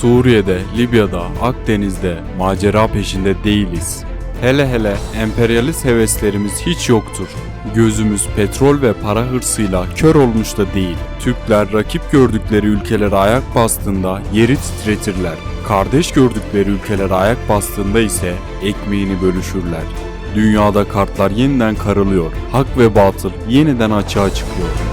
Suriye'de, Libya'da, Akdeniz'de macera peşinde değiliz. Hele hele emperyalist heveslerimiz hiç yoktur. Gözümüz petrol ve para hırsıyla kör olmuş da değil. Türkler rakip gördükleri ülkelere ayak bastığında yeri titretirler. Kardeş gördükleri ülkelere ayak bastığında ise ekmeğini bölüşürler. Dünyada kartlar yeniden karılıyor. Hak ve batıl yeniden açığa çıkıyor.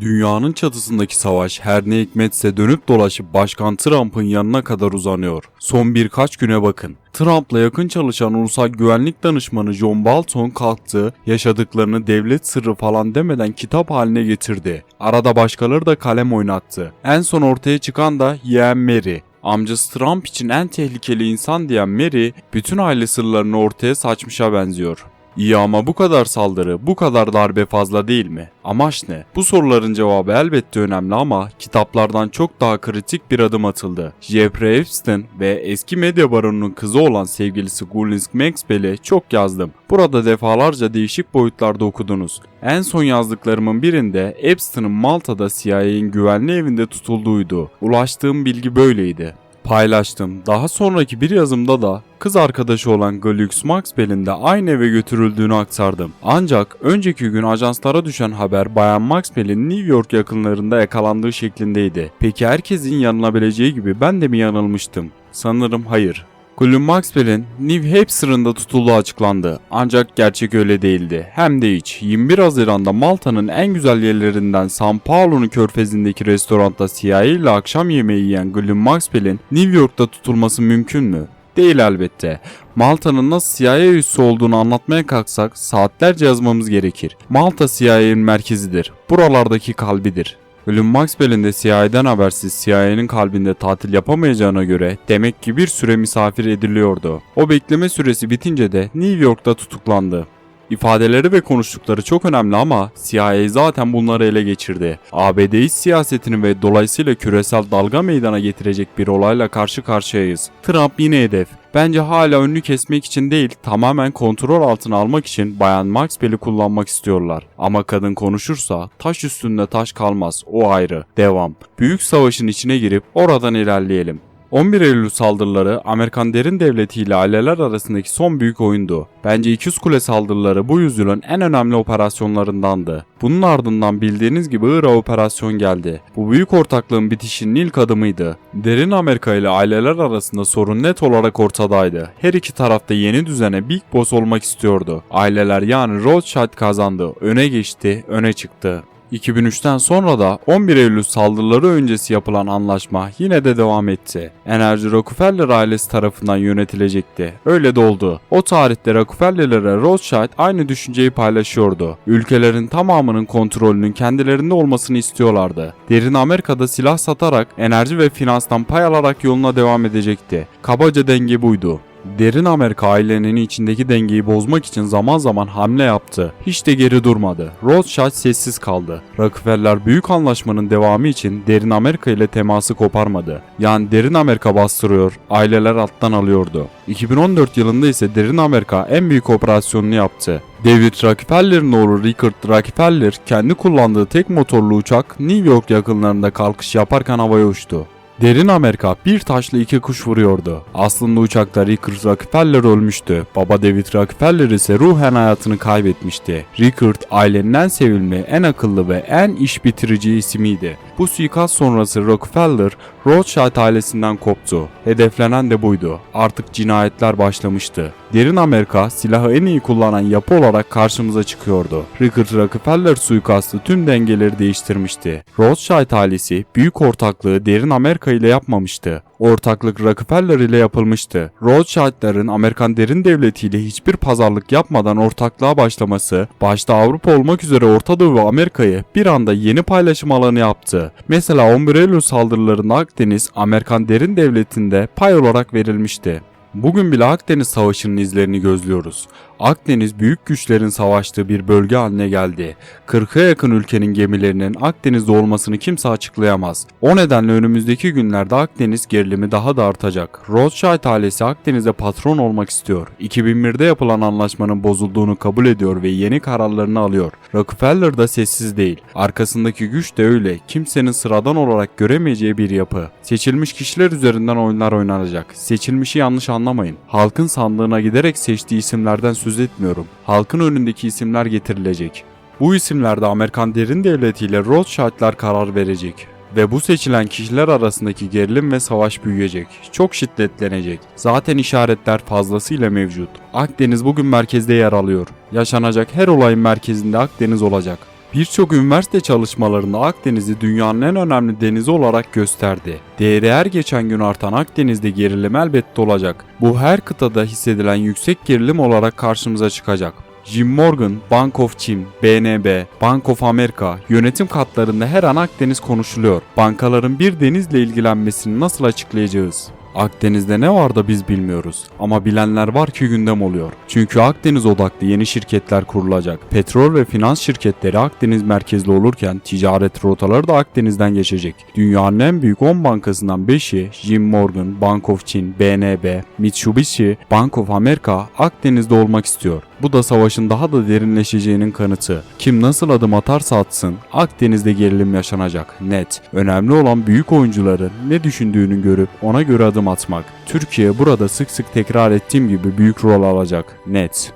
Dünyanın çatısındaki savaş her ne hikmetse dönüp dolaşıp Başkan Trump'ın yanına kadar uzanıyor. Son birkaç güne bakın. Trump'la yakın çalışan ulusal güvenlik danışmanı John Bolton kalktı, yaşadıklarını devlet sırrı falan demeden kitap haline getirdi. Arada başkaları da kalem oynattı. En son ortaya çıkan da yeğen Mary. Amcası Trump için en tehlikeli insan diyen Mary, bütün aile sırlarını ortaya saçmışa benziyor. İyi ama bu kadar saldırı, bu kadar darbe fazla değil mi? Amaç ne? Bu soruların cevabı elbette önemli ama kitaplardan çok daha kritik bir adım atıldı. Jeffrey Epstein ve eski medya baronunun kızı olan sevgilisi Gullinsk Maxwell'i çok yazdım. Burada defalarca değişik boyutlarda okudunuz. En son yazdıklarımın birinde Epstein'ın Malta'da CIA'nin güvenli evinde tutulduğuydu. Ulaştığım bilgi böyleydi paylaştım. Daha sonraki bir yazımda da kız arkadaşı olan Glux Maxwell'in de aynı eve götürüldüğünü aktardım. Ancak önceki gün ajanslara düşen haber Bayan Maxwell'in New York yakınlarında yakalandığı şeklindeydi. Peki herkesin yanılabileceği gibi ben de mi yanılmıştım? Sanırım hayır. Colin Maxwell'in New Hampshire'ında tutulduğu açıklandı. Ancak gerçek öyle değildi. Hem de hiç. 21 Haziran'da Malta'nın en güzel yerlerinden San Paulo'nun körfezindeki restoranda CIA ile akşam yemeği yiyen Colin Maxwell'in New York'ta tutulması mümkün mü? Değil elbette. Malta'nın nasıl CIA üssü olduğunu anlatmaya kalksak saatlerce yazmamız gerekir. Malta CIA'nin merkezidir. Buralardaki kalbidir. Ölüm Maxwell'in de CIA'den habersiz CIA'nin kalbinde tatil yapamayacağına göre demek ki bir süre misafir ediliyordu. O bekleme süresi bitince de New York'ta tutuklandı. İfadeleri ve konuştukları çok önemli ama CIA zaten bunları ele geçirdi. ABD iç siyasetini ve dolayısıyla küresel dalga meydana getirecek bir olayla karşı karşıyayız. Trump yine hedef. Bence hala önünü kesmek için değil, tamamen kontrol altına almak için Bayan Maxwell'i kullanmak istiyorlar. Ama kadın konuşursa taş üstünde taş kalmaz, o ayrı. Devam. Büyük savaşın içine girip oradan ilerleyelim. 11 Eylül saldırıları Amerikan derin devleti ile aileler arasındaki son büyük oyundu. Bence 200 kule saldırıları bu yüzyılın en önemli operasyonlarındandı. Bunun ardından bildiğiniz gibi Irak operasyon geldi. Bu büyük ortaklığın bitişinin ilk adımıydı. Derin Amerika ile aileler arasında sorun net olarak ortadaydı. Her iki tarafta yeni düzene Big Boss olmak istiyordu. Aileler yani Rothschild kazandı, öne geçti, öne çıktı. 2003'ten sonra da 11 Eylül saldırıları öncesi yapılan anlaşma yine de devam etti. Enerji Rockefeller ailesi tarafından yönetilecekti. Öyle de oldu. O tarihte Rockefeller'lere Rothschild aynı düşünceyi paylaşıyordu. Ülkelerin tamamının kontrolünün kendilerinde olmasını istiyorlardı. Derin Amerika'da silah satarak, enerji ve finanstan pay alarak yoluna devam edecekti. Kabaca denge buydu. Derin Amerika ailenin içindeki dengeyi bozmak için zaman zaman hamle yaptı. Hiç de geri durmadı. Rothschild sessiz kaldı. Rockefeller büyük anlaşmanın devamı için Derin Amerika ile teması koparmadı. Yani Derin Amerika bastırıyor, aileler alttan alıyordu. 2014 yılında ise Derin Amerika en büyük operasyonunu yaptı. David Rockefeller'in oğlu Richard Rockefeller kendi kullandığı tek motorlu uçak New York yakınlarında kalkış yaparken havaya uçtu. Derin Amerika bir taşla iki kuş vuruyordu. Aslında uçakta Rickard Rockefeller ölmüştü. Baba David Rockefeller ise ruhen hayatını kaybetmişti. Rickard ailenin en sevimli, en akıllı ve en iş bitirici ismiydi. Bu suikast sonrası Rockefeller, Rothschild ailesinden koptu. Hedeflenen de buydu. Artık cinayetler başlamıştı. Derin Amerika silahı en iyi kullanan yapı olarak karşımıza çıkıyordu. Rickard Rockefeller suikastı tüm dengeleri değiştirmişti. Rothschild ailesi büyük ortaklığı Derin Amerika ile yapmamıştı. Ortaklık Rockefeller ile yapılmıştı. Rothschild'ların Amerikan derin devletiyle hiçbir pazarlık yapmadan ortaklığa başlaması, başta Avrupa olmak üzere Orta Doğu ve Amerika'yı bir anda yeni paylaşım alanı yaptı. Mesela 11 Eylül saldırılarında Akdeniz, Amerikan derin devletinde pay olarak verilmişti. Bugün bile Akdeniz Savaşı'nın izlerini gözlüyoruz. Akdeniz büyük güçlerin savaştığı bir bölge haline geldi. 40'a yakın ülkenin gemilerinin Akdeniz'de olmasını kimse açıklayamaz. O nedenle önümüzdeki günlerde Akdeniz gerilimi daha da artacak. Rothschild ailesi Akdeniz'e patron olmak istiyor. 2001'de yapılan anlaşmanın bozulduğunu kabul ediyor ve yeni kararlarını alıyor. Rockefeller da sessiz değil. Arkasındaki güç de öyle. Kimsenin sıradan olarak göremeyeceği bir yapı. Seçilmiş kişiler üzerinden oyunlar oynanacak. Seçilmişi yanlış anlamayın. Halkın sandığına giderek seçtiği isimlerden söz etmiyorum. Halkın önündeki isimler getirilecek. Bu isimlerde Amerikan derin devletiyle Rothschild'lar karar verecek. Ve bu seçilen kişiler arasındaki gerilim ve savaş büyüyecek. Çok şiddetlenecek. Zaten işaretler fazlasıyla mevcut. Akdeniz bugün merkezde yer alıyor. Yaşanacak her olayın merkezinde Akdeniz olacak. Birçok üniversite çalışmalarında Akdeniz'i dünyanın en önemli denizi olarak gösterdi. Değeri her geçen gün artan Akdeniz'de gerilim elbette olacak. Bu her kıtada hissedilen yüksek gerilim olarak karşımıza çıkacak. Jim Morgan, Bank of Chim, BNB, Bank of America yönetim katlarında her an Akdeniz konuşuluyor. Bankaların bir denizle ilgilenmesini nasıl açıklayacağız? Akdeniz'de ne var da biz bilmiyoruz. Ama bilenler var ki gündem oluyor. Çünkü Akdeniz odaklı yeni şirketler kurulacak. Petrol ve finans şirketleri Akdeniz merkezli olurken ticaret rotaları da Akdeniz'den geçecek. Dünyanın en büyük 10 bankasından 5'i Jim Morgan, Bank of Chin, BNB, Mitsubishi, Bank of America Akdeniz'de olmak istiyor. Bu da savaşın daha da derinleşeceğinin kanıtı. Kim nasıl adım atarsa atsın Akdeniz'de gerilim yaşanacak. Net. Önemli olan büyük oyuncuların ne düşündüğünü görüp ona göre adım atmak. Türkiye burada sık sık tekrar ettiğim gibi büyük rol alacak. Net.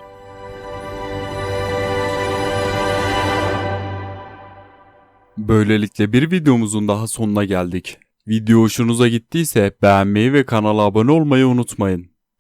Böylelikle bir videomuzun daha sonuna geldik. Video hoşunuza gittiyse beğenmeyi ve kanala abone olmayı unutmayın.